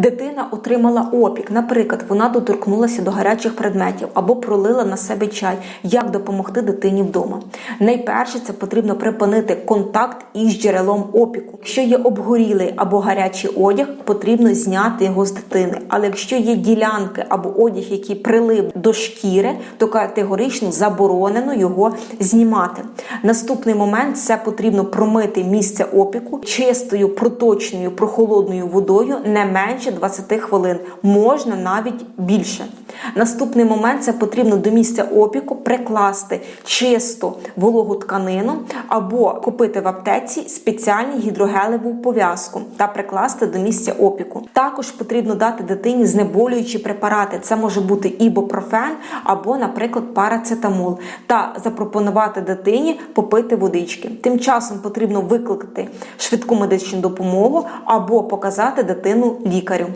Дитина отримала опік, наприклад, вона доторкнулася до гарячих предметів або пролила на себе чай. Як допомогти дитині вдома? Найперше це потрібно припинити контакт із джерелом опіку. Якщо є обгорілий або гарячий одяг, потрібно зняти його з дитини. Але якщо є ділянки або одяг, який прилип до шкіри, то категорично заборонено його знімати. Наступний момент це потрібно промити місце опіку чистою, проточною, прохолодною водою не менше 20 хвилин, можна навіть більше. Наступний момент це потрібно до місця опіку прикласти чисту вологу тканину або купити в аптеці спеціальну гідрогелеву пов'язку та прикласти до місця опіку. Також потрібно дати дитині знеболюючі препарати. Це може бути ібупрофен або, наприклад, парацетамол, та запропонувати дитині попити водички. Тим часом потрібно викликати швидку медичну допомогу або показати дитину лікарю.